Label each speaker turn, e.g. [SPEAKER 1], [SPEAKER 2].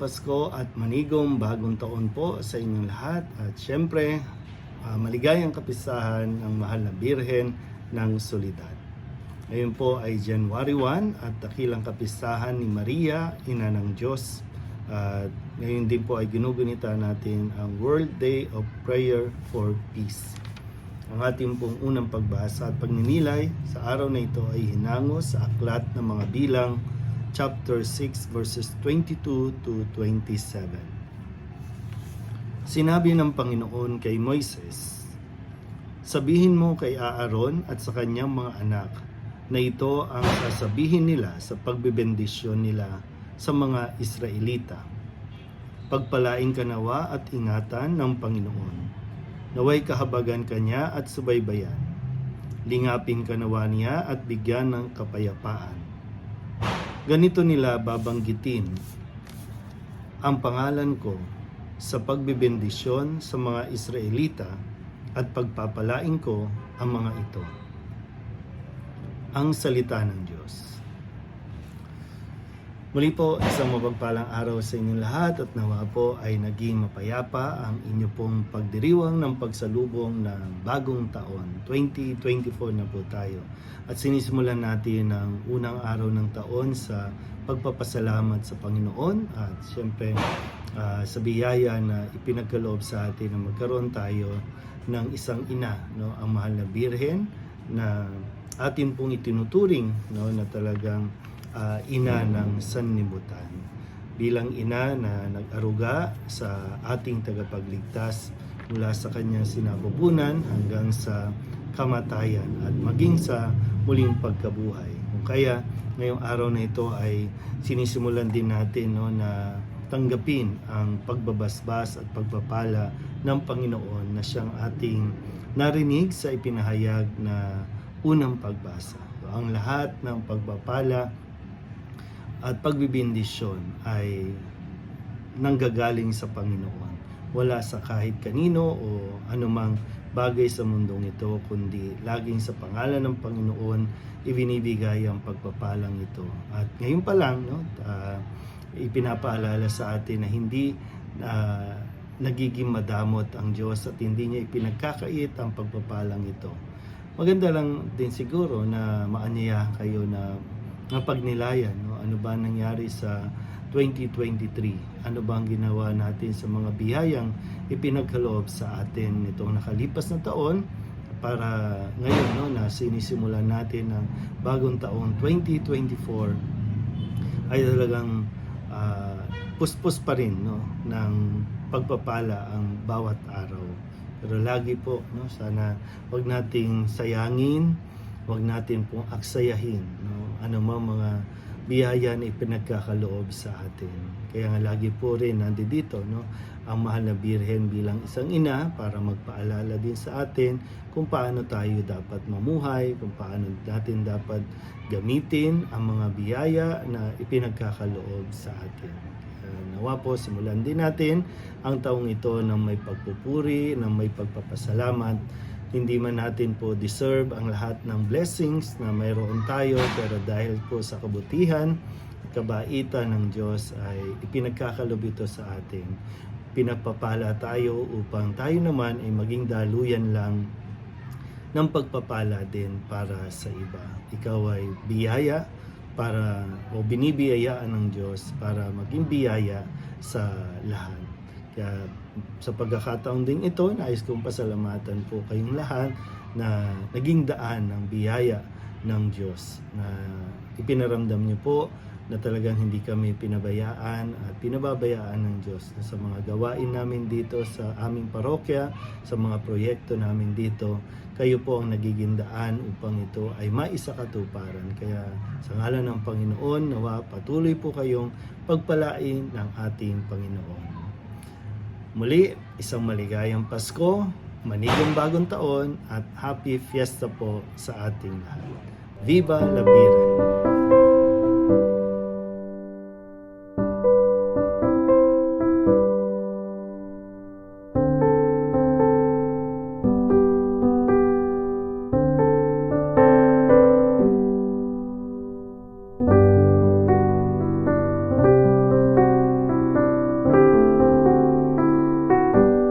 [SPEAKER 1] Pasko at manigong bagong taon po sa inyong lahat. At syempre, ah, maligayang kapisahan ng mahal na Birhen ng Solidad. Ngayon po ay January 1 at dakilang kapistahan ni Maria, Ina ng Diyos. At ngayon din po ay ginugunita natin ang World Day of Prayer for Peace. Ang ating pong unang pagbasa at pagninilay sa araw na ito ay hinango sa aklat ng mga bilang chapter 6 verses 22 to 27. Sinabi ng Panginoon kay Moises, Sabihin mo kay Aaron at sa kanyang mga anak na ito ang sasabihin nila sa pagbibendisyon nila sa mga Israelita. Pagpalain ka nawa at ingatan ng Panginoon. Naway kahabagan kanya at subaybayan. Lingapin ka nawa niya at bigyan ng kapayapaan. Ganito nila babanggitin ang pangalan ko sa pagbibendisyon sa mga Israelita at pagpapalain ko ang mga ito. Ang salita ng Diyos. Muli po, isang mapagpalang araw sa inyong lahat at nawa po ay naging mapayapa ang inyo pong pagdiriwang ng pagsalubong ng bagong taon. 2024 na po tayo. At sinisimulan natin ang unang araw ng taon sa pagpapasalamat sa Panginoon at siyempre ah, sa biyaya na ipinagkaloob sa atin na magkaroon tayo ng isang ina, no, ang mahal na birhen na atin pong itinuturing no, na talagang ah, ina ng sanlibutan. Bilang ina na nag-aruga sa ating tagapagligtas mula sa kanyang sinapupunan hanggang sa kamatayan at maging sa muling pagkabuhay. Kaya ngayong araw na ito ay sinisimulan din natin no, na tanggapin ang pagbabasbas at pagpapala ng Panginoon na siyang ating narinig sa ipinahayag na unang pagbasa. So, ang lahat ng pagpapala at pagbibindisyon ay nanggagaling sa Panginoon. Wala sa kahit kanino o anumang bagay sa mundong ito, kundi laging sa pangalan ng Panginoon ibinibigay ang pagpapalang ito. At ngayon pa lang, no, ah, ipinapaalala sa atin na hindi ah, nagiging madamot ang Diyos at hindi niya ipinagkakait ang pagpapalang ito. Maganda lang din siguro na maanyaya kayo na mapagnilayan no? Ano ba nangyari sa 2023 ano ba ang ginawa natin sa mga biyayang ipinagkaloob sa atin nitong nakalipas na taon para ngayon no na sinisimulan natin ang bagong taon 2024 ay talagang ah, puspos pa rin no ng pagpapala ang bawat araw. Pero lagi po no sana wag nating sayangin wag natin pong aksayahin no ano mga biyaya na ipinagkakaloob sa atin. Kaya nga lagi po rin nandito no ang mahal na birhen bilang isang ina para magpaalala din sa atin kung paano tayo dapat mamuhay kung paano natin dapat gamitin ang mga biyaya na ipinagkakaloob sa atin. Nawa po simulan din natin ang taong ito ng may pagpupuri ng may pagpapasalamat hindi man natin po deserve ang lahat ng blessings na mayroon tayo pero dahil po sa kabutihan at kabaitan ng Diyos ay ipinagkakalob ito sa atin. Pinagpapala tayo upang tayo naman ay maging daluyan lang ng pagpapala din para sa iba. Ikaw ay biyaya para o binibiyayaan ng Diyos para maging biyaya sa lahat. Kaya sa pagkakataon din ito, nais kong pasalamatan po kayong lahat na naging daan ng biyaya ng Diyos na ipinaramdam niyo po na talagang hindi kami pinabayaan at pinababayaan ng Diyos sa mga gawain namin dito sa aming parokya, sa mga proyekto namin dito, kayo po ang nagiging daan upang ito ay maisakatuparan. Kaya sa ngalan ng Panginoon, nawa patuloy po kayong pagpalain ng ating Panginoon. Muli, isang maligayang Pasko, manigong bagong taon at happy fiesta po sa ating lahat. Viva la Virgen!